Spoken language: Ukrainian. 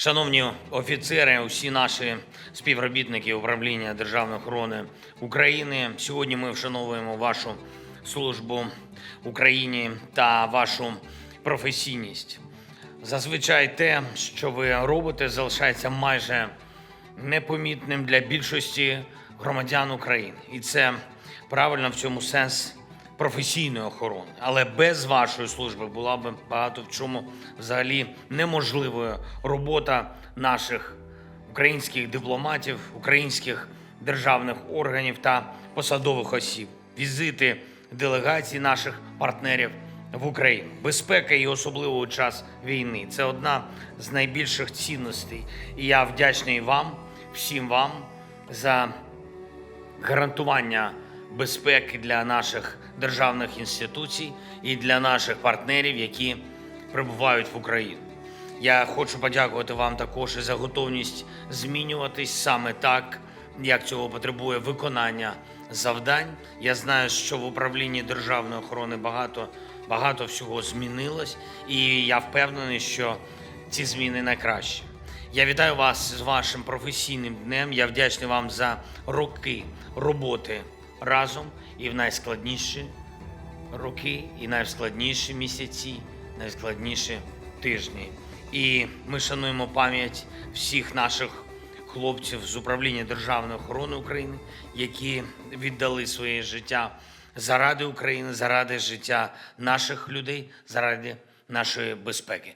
Шановні офіцери, усі наші співробітники управління державної охорони України. Сьогодні ми вшановуємо вашу службу Україні та вашу професійність. Зазвичай те, що ви робите, залишається майже непомітним для більшості громадян України. І це правильно в цьому сенс професійної охорони. Але без вашої служби була б багато в чому взагалі неможливою робота наших українських дипломатів, українських державних органів та посадових осіб, візити делегацій наших партнерів в Україну. Безпека і особливо у час війни це одна з найбільших цінностей. І я вдячний вам, всім вам за гарантування безпеки для наших державних інституцій і для наших партнерів, які прибувають в Україну. Я хочу подякувати вам також і за готовність змінюватись саме так, як цього потребує виконання завдань. Я знаю, що в управлінні державної охорони багато, багато всього змінилось, і я впевнений, що ці зміни найкращі. Я вітаю вас з вашим професійним днем. Я вдячний вам за роки роботи разом і в найскладніші роки, і найскладніші місяці, найскладніші тижні. І ми шануємо пам'ять всіх наших хлопців з управління Державної охорони України, які віддали своє життя заради України, заради життя наших людей, заради нашої безпеки.